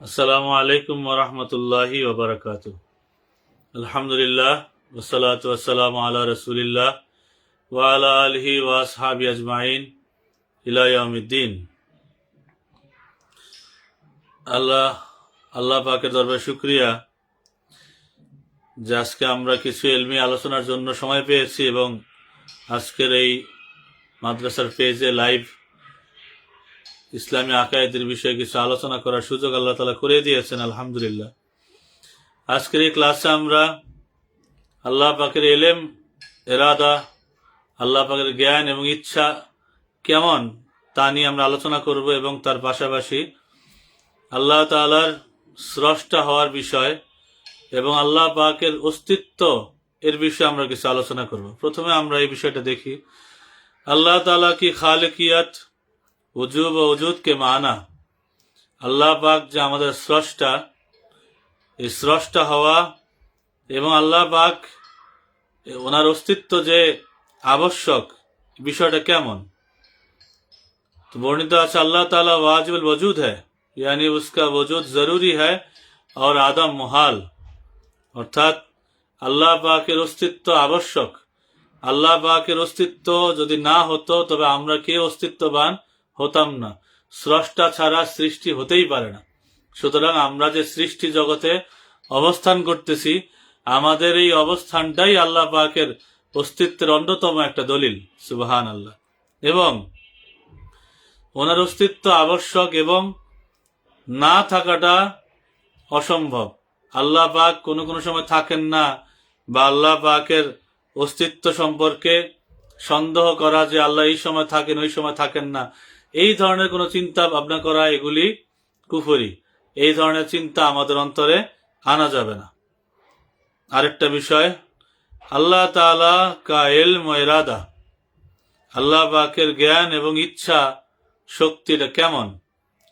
আসসালামু আলাইকুম ওরহমতুল্লাহি ওবরাকাত আলহামদুলিল্লাহ ওসালাত ওয়াসালাম আলা রসুলিল্লাহ ওয়ালা আলহি ওয়াসহাবি আজমাইন ইলাইয়ামুদ্দিন আল্লাহ আল্লাহ পাকের দরবার শুক্রিয়া যে আজকে আমরা কিছু এলমি আলোচনার জন্য সময় পেয়েছি এবং আজকের এই মাদ্রাসার পেজে লাইভ ইসলামী আকায়েদের বিষয়ে কিছু আলোচনা করার সুযোগ আল্লাহ তালা করে দিয়েছেন, আলহামদুলিল্লাহ। আজকের এই ক্লাসে আমরা আল্লাহ পাকের এলেম, এরাদা, আল্লাহ পাকের জ্ঞান এবং ইচ্ছা কেমন তা নিয়ে আমরা আলোচনা করব এবং তার পাশাপাশি আল্লাহ তালার স্রষ্টা হওয়ার বিষয় এবং আল্লাহ পাকের অস্তিত্ব এর বিষয়ে আমরা কিছু আলোচনা করব। প্রথমে আমরা এই বিষয়টা দেখি। আল্লাহ তালা কি খালেকিয়াত উজুব ও উজুদকে মানা আল্লাহ পাক যে আমাদের স্রষ্টা এই স্রষ্টা হওয়া এবং আল্লাহ পাক ওনার অস্তিত্ব যে আবশ্যক বিষয়টা কেমন তো বর্ণিত আছে আল্লাহ ताला वाजिब वजूद है यानी उसका वजूद जरूरी है और आदम मुहाल অর্থাৎ আল্লাহ পাকের অস্তিত্ব আবশ্যক আল্লাহ পাকের অস্তিত্ব যদি না হতো তবে আমরা কে অস্তিত্ববান হতাম না। স্রষ্টা ছাড়া সৃষ্টি হতেই পারে না। সুতরাং আমরা যে সৃষ্টি জগতে অবস্থান করতেছি, আমাদের এই অবস্থানটাই আল্লাহ পাকের অস্তিত্বের অন্যতম একটা দলিল সুবাহান আল্লাহ এবং ওনার অস্তিত্ব আবশ্যক এবং না থাকাটা অসম্ভব। আল্লাহ পাক কোনো কোনো সময় থাকেন না বা আল্লাহ পাকের অস্তিত্ব সম্পর্কে সন্দেহ করা যে আল্লাহ এই সময় থাকেন, ওই সময় থাকেন না এই ধরনের কোনো চিন্তা ভাবনা করা এগুলি কুফরি। এই ধরনের চিন্তা আমাদের অন্তরে আনা যাবে না। আরেকটা বিষয়, আল্লাহ তালা কায়েল ময়রাদা আল্লাহ বাকের জ্ঞান এবং ইচ্ছা শক্তিটা কেমন?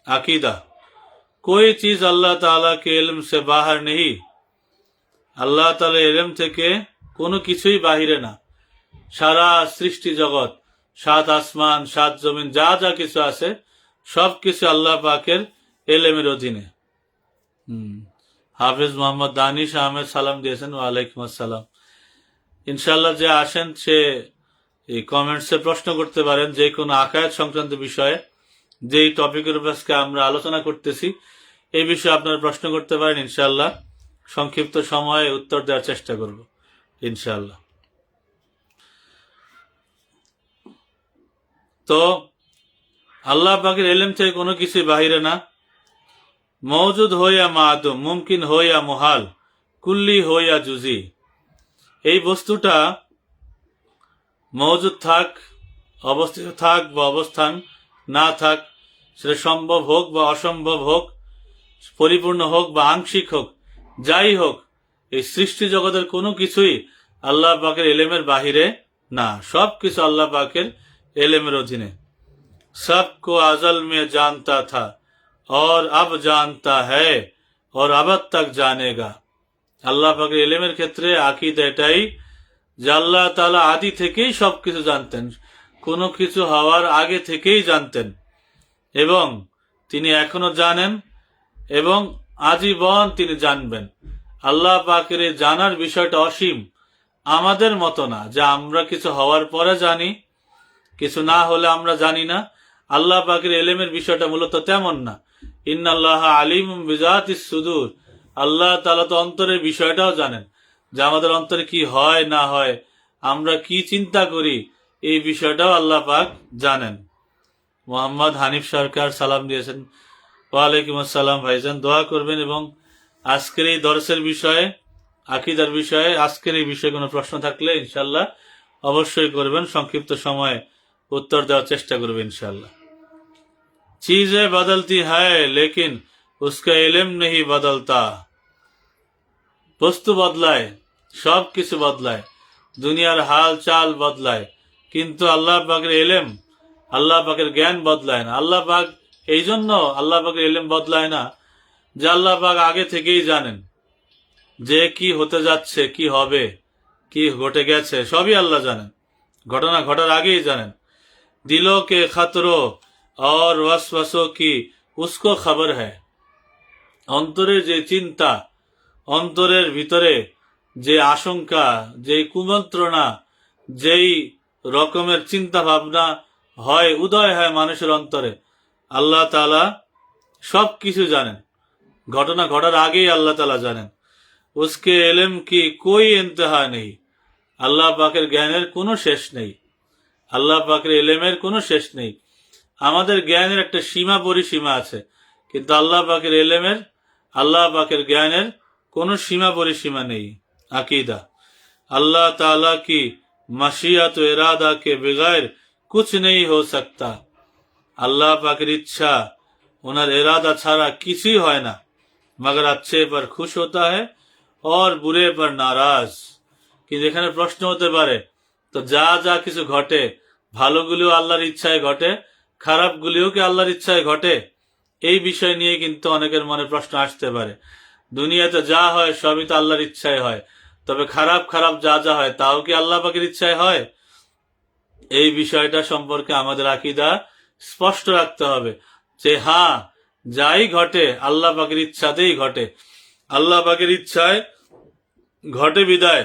আকিদা। কই চিজ আল্লাহ তালা কে এলম সে বাহার নেই? আল্লাহ তালা এলম থেকে কোনো কিছুই বাহিরে না। সারা সৃষ্টি জগৎ সাত আসমান, সাত জমিন, যা যা কিছু আছে সব কিছু আল্লাহ পাকের এলেমের অধীনে। হাফিজ মোহাম্মদ দানিশ আহমেদ সালাম দিয়েছেন, ওয়ালাইকুম আসসালাম। ইনশাল্লাহ যে আসেন, সে এই কমেন্টসে প্রশ্ন করতে পারেন, যে কোনো আকায়াত সংক্রান্ত বিষয়ে। যেই টপিকের উপর আজকে আমরা আলোচনা করতেছি এই বিষয়ে আপনারা প্রশ্ন করতে পারেন ইনশাল্লাহ সংক্ষিপ্ত সময়ে উত্তর দেওয়ার চেষ্টা করব ইনশাল্লাহ তো আল্লাহ পাকের এলেম থেকে কোনো কিছু বাহিরে না। মৌজুদ হইয়া মাদুম, মুমকিন হইয়া মোহাল, কুল্লি হইয়া জুজি। এই বস্তুটা মৌজুদ থাক, অবস্থিত থাক বা অবস্থান না থাক, সেটা সম্ভব হোক বা অসম্ভব হোক, পরিপূর্ণ হোক বা আংশিক হোক, যাই হোক, এই সৃষ্টি জগতের কোনো কিছুই আল্লাহ পাকের এলেমের বাহিরে না। সব কিছু আল্লাহ পাকের এলেমের অধীনে सबको अजल में जानता था और अब जानता है और अब तक जानेगा আল্লাহ পাকের এলেমের ক্ষেত্রে আকিদ এটাই যে আল্লাহ তালা আদি থেকেই সবকিছু জানতেন কোনো কিছু হওয়ার আগে থেকেই জানতেন এবং তিনি এখনো জানেন এবং আজীবন তিনি জানবেন আল্লাহ পাকের এই জানার বিষয়টা অসীম আমাদের মতো না যে আমরা কিছু হওয়ার পরে জানি কিছু না হলে আমরা জানি না। আল্লাহ পাকের এলেমের বিষয়টা মূলত তেমন না। ইন্নাল্লাহ আলিম বিজাত সুদূর। আল্লাহ তালা তো অন্তরের বিষয়টাও জানেন যে আমাদের অন্তরে কি হয়, না হয়। আমরা কি চিন্তা করি, এই বিষয়টাও আল্লাহ পাক জানেন। মোহাম্মদ হানিফ সরকার সালাম দিয়েছেন। ওয়ালাইকুম আসসালাম ভাইজান, দোয়া করবেন এবং আজকের এই দর্শের বিষয়ে, আকিদার বিষয়ে, আজকের এই বিষয়ে কোনো প্রশ্ন থাকলে ইনশাল্লাহ অবশ্যই করবেন। সংক্ষিপ্ত সময়ে উত্তর দেওয়ার চেষ্টা করবে ইনশাল্লাহ চিজে বদলতি হ্যায় লেকিন উসকা এলেম নেই বদলতা। বস্তু বদলায়, সব কিছু বদলায়, দুনিয়ার হাল চাল বদলায়, কিন্তু আল্লাহ পাকের এলেম আল্লাহ পাকের জ্ঞান বদলায় না। আল্লাহ পাক এই জন্য আল্লাহ পাকের এলেম বদলায় না, যে আল্লাহ পাক আগে থেকেই জানেন যে কি হতে যাচ্ছে, কি হবে, কি ঘটে গেছে, সবই আল্লাহ জানেন। ঘটনা ঘটার আগেই জানেন। दिलों के खतरों और वसवसों की उसको खबर है অন্তরের যে চিন্তা অন্তরের ভিতরে যে আশঙ্কা যে কুমন্ত্রণা যেই রকমের চিন্তা ভাবনা হয় উদয় হয় মানুষের অন্তরে আল্লাহ তালা সব কিছু জানেন ঘটনা ঘটার আগেই আল্লাহ তালা জানেন উসকে এলেম কি কোই ইন্তহা নেই আল্লাহ পাকের জ্ঞানের কোনো শেষ নেই আল্লাহ পাকের এলেমের কোনো শেষ নেই আমাদের জ্ঞানের একটা সীমা পরিসীমা আছে কিন্তু আল্লাহ পাকের এলেমের আল্লাহ পাকের জ্ঞানের কোনো সীমা পরিসীমা নেই আকিদা अल्लाह ताला की मशीयत व इरादा के बगैर कुछ नहीं हो सकता আল্লাহ পাকের ইচ্ছা ওনার इरादा ছাড়া কিছুই হয় না मगर अच्छे पर खुश होता है और बुरे पर नाराज কিন্তু এখানে প্রশ্ন হতে পারে তো যা যা কিছু ঘটে, ভালোগুলিও আল্লাহর ইচ্ছায় ঘটে, খারাপগুলিও কি আল্লাহর ইচ্ছায় ঘটে? এই বিষয় নিয়ে কিন্তু অনেকের মনে প্রশ্ন আসতে পারে। দুনিয়াতে যা হয়, সবই তো আল্লাহর ইচ্ছায় হয়। তবে খারাপ খারাপ যা যা হয়, তাও কি আল্লাহ পাকের ইচ্ছায় হয়? এই বিষয়টা সম্পর্কে আমাদের আকিদা স্পষ্ট রাখতে হবে যে হ্যাঁ যাই ঘটে, আল্লাহ পাকের ইচ্ছাতেই ঘটে। আল্লাহ পাকের ইচ্ছায় ঘটে বিদায়।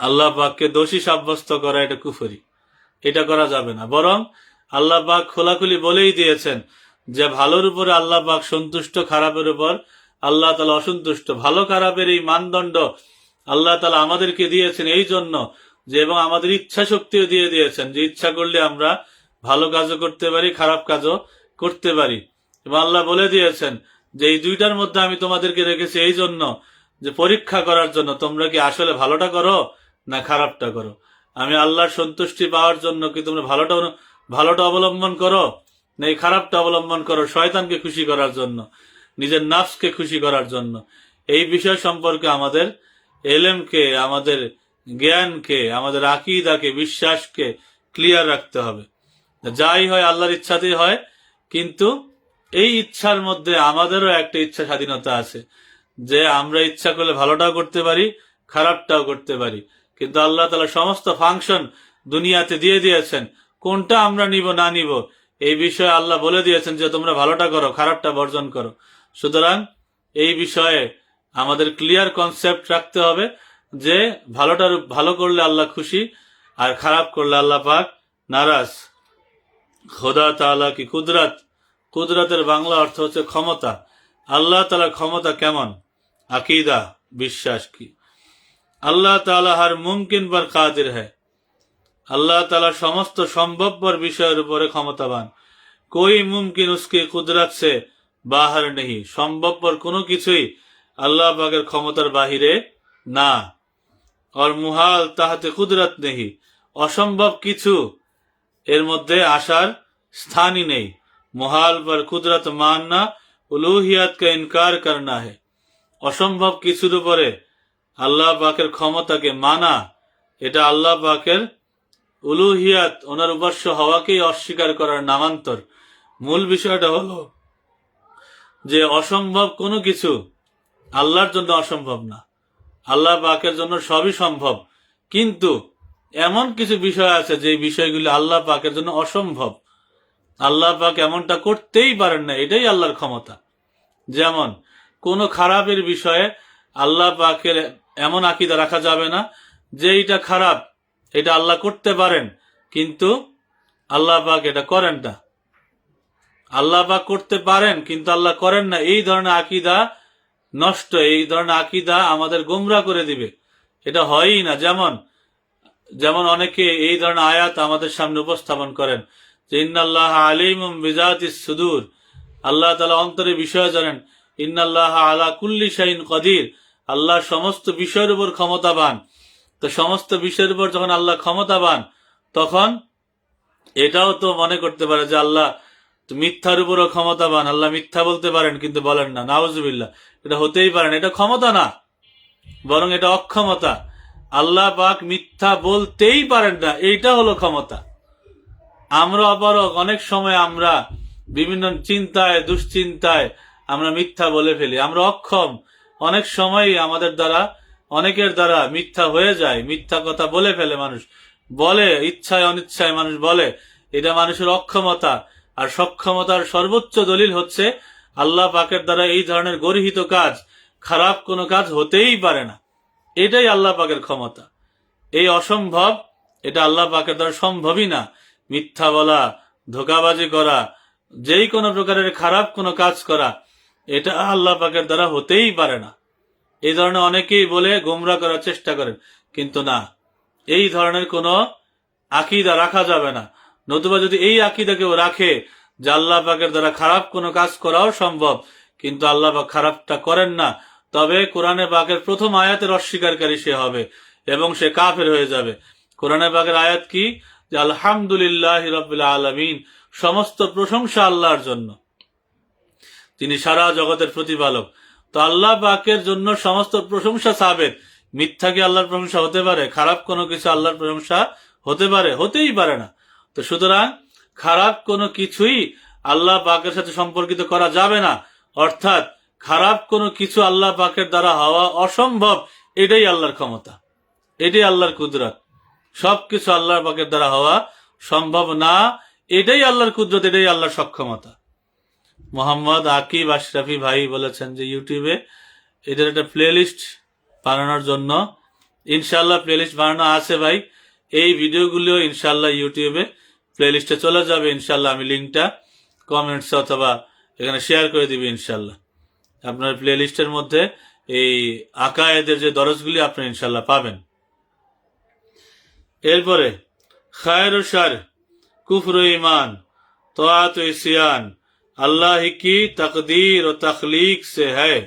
আল্লাহ পাককে দোষী সাব্যস্ত করা এটা কুফরি। এটা করা যাবে না। বরং আল্লাহ পাক খোলাখুলি বলেই দিয়েছেন যে ভালোর উপরে আল্লাহ পাক সন্তুষ্ট, খারাপের উপর আল্লাহ তালা অসন্তুষ্ট। ভালো খারাপের এই মানদণ্ড আল্লাহ তালা আমাদেরকে দিয়েছেন এই জন্য যে এবং আমাদের ইচ্ছা শক্তিও দিয়ে দিয়েছেন যে ইচ্ছা করলে আমরা ভালো কাজও করতে পারি, খারাপ কাজও করতে পারি। এবং আল্লাহ বলে দিয়েছেন যে এই দুইটার মধ্যে আমি তোমাদেরকে রেখেছি এই জন্য যে পরীক্ষা করার জন্য। তোমরা কি আসলে ভালোটা করো? না খারাপটা করো। আমি আল্লাহর সন্তুষ্টি পাওয়ার জন্য কি তোমরা ভালোটা ভালোটা অবলম্বন করো? না এই খারাপটা অবলম্বন করো শয়তানকে খুশি করার জন্য, নিজের নাফসকে খুশি করার জন্য? এই বিষয় সম্পর্কে আমাদের এলেমকে, আমাদের জ্ঞানকে, আমাদের আকিদাকে, বিশ্বাসকে ক্লিয়ার রাখতে হবে। যাই হয় আল্লাহর ইচ্ছাতেই হয়, কিন্তু এই ইচ্ছার মধ্যে আমাদেরও একটা ইচ্ছা স্বাধীনতা আছে, যে আমরা ইচ্ছা করলে ভালোটাও করতে পারি, খারাপটাও করতে পারি। কিন্তু আল্লাহ তালা সমস্ত ফাংশন দুনিয়াতে দিয়ে দিয়েছেন। কোনটা আমরা নিব, না নিব, এই বিষয়ে আল্লাহ বলে দিয়েছেন যে তোমরা ভালোটা করো, খারাপটা বর্জন করো। সুতরাং এই বিষয়ে আমাদের ক্লিয়ার কনসেপ্ট রাখতে হবে যে ভালোটার ভালো করলে আল্লাহ খুশি, আর খারাপ করলে আল্লাহ পাক নারাজ। খোদা তালা কি কুদরত? কুদরতের বাংলা অর্থ হচ্ছে ক্ষমতা। আল্লাহ তালার ক্ষমতা কেমন? আকিদা, বিশ্বাস কি? আল্লাহ তালা হার মুমকিন বার কাদের হ্যায়। আল্লাহ তালা সমস্ত সম্ভবপর বিষয়ের উপরে ক্ষমতাবান। কই মুমকিন উসকে কুদরাত সে বাহার নেহি। সম্ভবপর কোনো কিছুই আল্লাহ বাগের ক্ষমতার বাহিরে না। আর মুহাল তাহাতে কুদরাত নেহি। অসম্ভব কিছু এর মধ্যে আসার স্থানই নেই। মুহাল পর কুদরত মাননা উলুহিয়াত কা ইনকার করনা হে অসম্ভব কিছুর উপরে আল্লাহ পাকের ক্ষমতাকে মানা, এটা আল্লাহ পাকের উলুহিয়াত, ওনার উপাস্য হওয়াকেই অস্বীকার করার নামান্তর। মূল বিষয়টা হলো যে অসম্ভব কোনো কিছু আল্লাহর জন্য অসম্ভব না। আল্লাহ পাকের জন্য সবই সম্ভব। কিন্তু এমন কিছু বিষয় আছে যে বিষয়গুলি আল্লাহ পাকের জন্য অসম্ভব। আল্লাহ পাক এমনটা করতেই পারেন না, এটাই আল্লাহর ক্ষমতা। যেমন কোনো খারাপের বিষয়ে আল্লাহ পাকের এমন আকিদা রাখা যাবে না যে এটা খারাপ, এটা আল্লাহ করতে পারেন, কিন্তু আল্লাহ পাক এটা করেন না। আল্লাহ পাক করতে পারেন, কিন্তু আল্লাহ করেন না। এই ধরনের আকিদা নষ্ট, এই ধরনের আকিদা আমাদের গোমরা করে দিবে। এটা হয়ই না। যেমন যেমন অনেকে এই ধরনের আয়াত আমাদের সামনে উপস্থাপন করেন যে, ইন্নাল্লাহ আলিম বিজাতি সুদূর। আল্লাহ তালা অন্তরে বিষয় জানেন, ইন্নাল্লাহ আলা কুল্লি শাইন কদির। আল্লাহ সমস্ত বিষয়ের উপর ক্ষমতাবান। তো সমস্ত বিষয়ের উপর যখন আল্লাহ ক্ষমতাবান, তখন এটাও তো মনে করতে পারে যে আল্লাহ মিথ্যার উপরও ক্ষমতাবান। আল্লাহ মিথ্যা বলতে পারেন কিন্তু বলেন না। নাওজুবিল্লাহ এটা হতেই পারেন এটা ক্ষমতা না। বরং এটা অক্ষমতা। আল্লাহ পাক মিথ্যা বলতেই পারেন না। এইটা হলো ক্ষমতা। আমরা আবারও অনেক সময় আমরা বিভিন্ন চিন্তায়, দুশ্চিন্তায় আমরা মিথ্যা বলে ফেলি। আমরা অক্ষম। অনেক সময়ই আমাদের দ্বারা, অনেকের দ্বারা মিথ্যা হয়ে যায়, মিথ্যা কথা বলে ফেলে মানুষ। বলে, ইচ্ছায় অনিচ্ছায় মানুষ বলে। এটা মানুষের অক্ষমতা। আর সক্ষমতার সর্বোচ্চ দলিল হচ্ছে, আল্লাহ পাকের দ্বারা এই ধরনের গর্হিত কাজ, খারাপ কোনো কাজ হতেই পারে না। এটাই আল্লাহ পাকের ক্ষমতা। এই অসম্ভব, এটা আল্লাহ পাকের দ্বারা সম্ভবই না। মিথ্যা বলা, ধোকাবাজি করা, যেই কোনো প্রকারের খারাপ কোনো কাজ করা এটা আল্লাহ পাকের দ্বারা হতেই পারে না। এই ধরনের অনেকেই বলে গোমরা করার চেষ্টা করেন, কিন্তু না। এই ধরনের কোনো আকিদা রাখা যাবে না। নতুবা যদি এই আকিদা কেউ রাখে যে আল্লাহ পাকের দ্বারা খারাপ কোনো কাজ করাও সম্ভব, কিন্তু আল্লাহ পাক খারাপটা করেন না, তবে কোরআনে পাকের প্রথম আয়াতের অস্বীকারী সে হবে এবং সে কাফের হয়ে যাবে। কোরআনে পাকের আয়াত কি? আলহামদুলিল্লাহ রবিল আলমিন, সমস্ত প্রশংসা আল্লাহর জন্য। তিনি সারা জগতের প্রতিপালক। তো আল্লাহ পাকের জন্য সমস্ত প্রশংসা সাবেদ মিথ্যা কি আল্লাহর প্রশংসা হতে পারে? খারাপ কোনো কিছু আল্লাহর প্রশংসা হতে পারে? হতেই পারে না। তো সুতরাং খারাপ কোনো কিছুই আল্লাহ পাকের সাথে সম্পর্কিত করা যাবে না। অর্থাৎ খারাপ কোনো কিছু আল্লাহ পাকের দ্বারা হওয়া অসম্ভব, এটাই আল্লাহর ক্ষমতা। এটাই আল্লাহর কুদরত। সবকিছু আল্লাহর পাকের দ্বারা হওয়া সম্ভব না, এটাই আল্লাহর কুদরত, এটাই আল্লাহর সক্ষমতা। মোহাম্মদ আকিব আশরাফি ভাই বলেছেন যে ইউটিউবে এদের একটা প্লেলিস্ট বানানোর জন্য। ইনশাল্লাহ প্লেলিস্ট বানানো আছে ভাই। এই ভিডিওগুলিও ইনশাল্লাহ ইউটিউবে প্লেলিস্টে চলে যাবে। ইনশাল্লাহ আমি লিঙ্কটা কমেন্টস অথবা এখানে শেয়ার করে দিবি ইনশাল্লাহ আপনার প্লেলিস্টের মধ্যে এই আকায়েদের যে দরজগুলি আপনি ইনশাল্লাহ পাবেন। এরপরে খায়ের সার কুফর ইমান তোয়াত ইসিয়ান আল্লাহ কি তকদির ও তখলিক সে হ্যায়?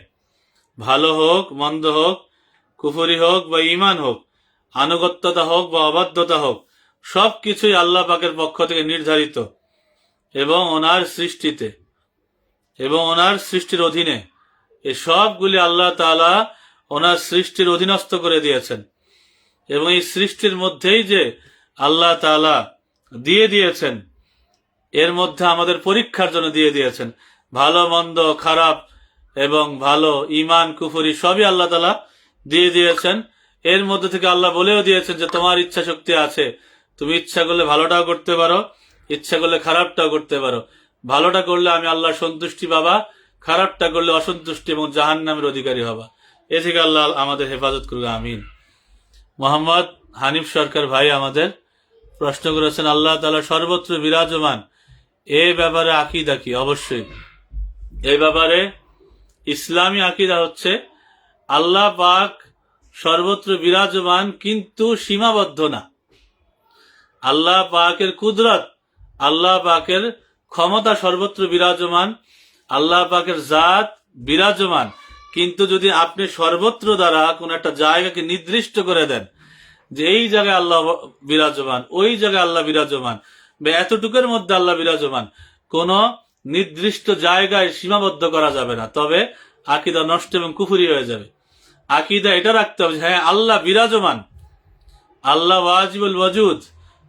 ভালো হোক, মন্দ হোক, কুফরি হোক বা ইমান হোক, আনুগত্যতা হোক বা অবাধ্যতা হোক সব কিছুই আল্লাহ পাকের পক্ষ থেকে নির্ধারিত এবং ওনার সৃষ্টিতে এবং ওনার সৃষ্টির অধীনে। এই সবগুলি আল্লাহ তাআলা ওনার সৃষ্টির অধীনস্থ করে দিয়েছেন। এবং এই সৃষ্টির মধ্যেই যে আল্লাহ তাআলা দিয়ে দিয়েছেন এর মধ্যে আমাদের পরীক্ষার জন্য দিয়ে দিয়েছেন। ভালো, মন্দ, খারাপ এবং ভালো ইমান কুফরি সবই আল্লাহ তালা দিয়ে দিয়েছেন। এর মধ্যে থেকে আল্লাহ বলেও দিয়েছেন যে, তোমার ইচ্ছা শক্তি আছে। তুমি ইচ্ছা করলে ভালোটাও করতে পারো, ইচ্ছা করলে খারাপটাও করতে পারো। ভালোটা করলে আমি আল্লাহ সন্তুষ্টি পাবা, খারাপটা করলে অসন্তুষ্টি এবং জাহান নামের অধিকারী হবা। এ থেকে আল্লাহ আমাদের হেফাজত করবে আমিন। মোহাম্মদ হানিফ সরকার ভাই আমাদের প্রশ্ন করেছেন, আল্লাহ তালা সর্বত্র বিরাজমান। এ ব্যাপারে আকিদা কি? অবশ্যই। এই ব্যাপারে ইসলামী আকিদা হচ্ছে, আল্লাহ পাক সর্বত্র বিরাজমান কিন্তু সীমাবদ্ধ না। আল্লাহ পাকের কুদরত, আল্লাহ পাকের ক্ষমতা সর্বত্র বিরাজমান, আল্লাহ পাকের জাত বিরাজমান। কিন্তু যদি আপনি সর্বত্র দ্বারা কোন একটা জায়গাকে নির্দিষ্ট করে দেন, যে এই জায়গায় আল্লাহ বিরাজমান, ওই জায়গায় আল্লাহ বিরাজমান বা, এতটুকুর মধ্যে আল্লাহ বিরাজমান। কোন নির্দিষ্ট জায়গায় সীমাবদ্ধ করা যাবে না, তবে আকিদা নষ্ট এবং কুফুরি হয়ে যাবে। আকিদা এটা রাখতে হবে হ্যাঁ আল্লাহ বিরাজমান। আল্লাহ ওয়াজিবুল ওয়াজুদ,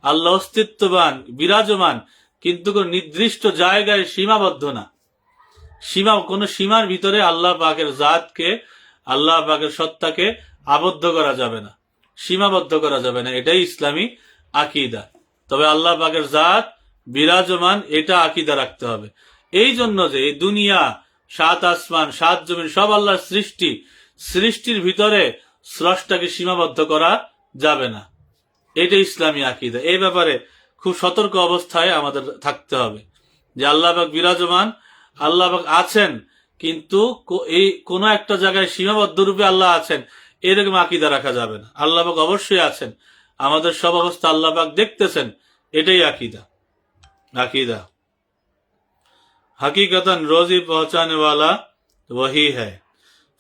আল্লাহ অস্তিত্ববান, বিরাজমান, কিন্তু কোন নির্দিষ্ট জায়গায় সীমাবদ্ধ না। সীমা, কোন সীমার ভিতরে আল্লাহ পাকের জাতকে, আল্লাহ পাকের সত্তাকে আবদ্ধ করা যাবে না, সীমাবদ্ধ করা যাবে না। এটাই ইসলামী আকিদা। তবে আল্লাহ পাকের জাত বিরাজমান এটা আকিদা রাখতে হবে। এই জন্য যে এই দুনিয়া, সাত আসমান, সাত জমিন, সব আল্লাহর সৃষ্টি, সৃষ্টির ভিতরে স্রষ্টাকে সীমাবদ্ধ করা যাবে না। এটা ইসলামী আকিদা। এই ব্যাপারে খুব সতর্ক অবস্থায় আমাদের থাকতে হবে যে আল্লাহ পাক বিরাজমান, আল্লাহ পাক আছেন, কিন্তু এই কোন একটা জায়গায় সীমাবদ্ধ রূপে আল্লাহ আছেন, এরকম আকিদা রাখা যাবে না। আল্লাহ পাক অবশ্যই আছেন। আমাদের সব অবস্থা আল্লাহ পাক দেখতেছেন এটাই আকিদা আকিদা हकीकतन रोजी पहुंचाने वाला वही है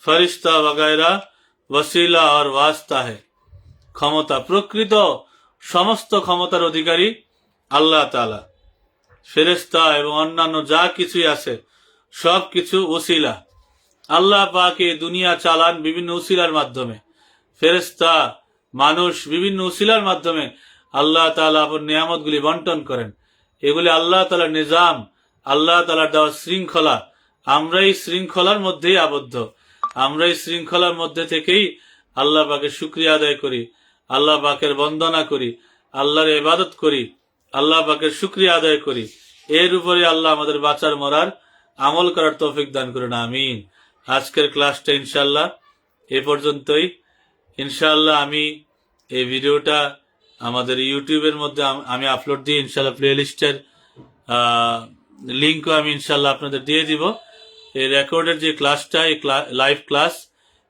फरिश्ता वगैरह वसीला और वास्ता है ক্ষমতা প্রকৃত সমস্ত ক্ষমতার অধিকারী আল্লাহ তালা ফেরেস্তা এবং অন্যান্য যা কিছুই আছে সব কিছু ওসিলা আল্লাহ পাকে দুনিয়া চালান বিভিন্ন উসিলার মাধ্যমে ফেরেস্তা মানুষ বিভিন্ন উসিলার মাধ্যমে আল্লাহ তালা আপন নিয়ামতগুলি বন্টন করেন। এগুলি আল্লাহ তালার নিজাম, আল্লাহ তালার দেওয়া শৃঙ্খলা। আমরা এই শৃঙ্খলার মধ্যেই আবদ্ধ। আমরা এই শৃঙ্খলার মধ্যে থেকেই আল্লাহ পাকের শুক্রিয়া আদায় করি, আল্লাহ পাকের বন্দনা করি, আল্লাহর ইবাদত করি, আল্লাহ পাকের শুক্রিয়া আদায় করি। এর উপরে আল্লাহ আমাদের বাঁচার মরার আমল করার তৌফিক দান করুন, আমিন। আজকের ক্লাসটা ইনশাল্লাহ এ পর্যন্তই। ইনশাল্লাহ আমি এই ভিডিওটা আমাদের ইউটিউবের মধ্যে আম- আপলোড দিই ইনশাল্লাহ প্লে লিস্টের লিঙ্কও আমি ইনশাল্লাহ আপনাদের দিয়ে দিব। এই রেকর্ডের যে ক্লাসটা, এই লাইভ ক্লাস,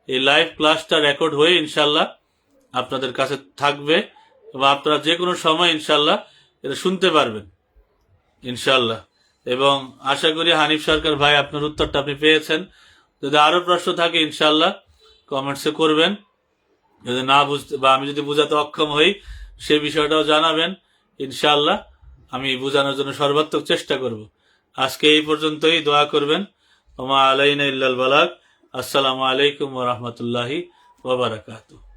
এই লাইভ ক্লাসটা রেকর্ড হয়ে ইনশাল্লাহ আপনাদের কাছে থাকবে এবং আপনারা যে কোনো সময় ইনশাল্লাহ এটা শুনতে পারবেন ইনশাল্লাহ এবং আশা করি হানিফ সরকার ভাই আপনার উত্তরটা আপনি পেয়েছেন। যদি আরও প্রশ্ন থাকে ইনশাল্লাহ কমেন্টসে করবেন। যদি না বুঝতে বা আমি যদি বোঝাতে অক্ষম হই, সে বিষয়টাও জানাবেন ইনশাল্লাহ আমি বোঝানোর জন্য সর্বাত্মক চেষ্টা করব। আজকে এই পর্যন্তই দোয়া করবেন। ওমা আলাইনা ইল্লাল বালাক আসসালামু আলাইকুম রাহমাতুল্লাহি ওয়া বারাকাতুহু।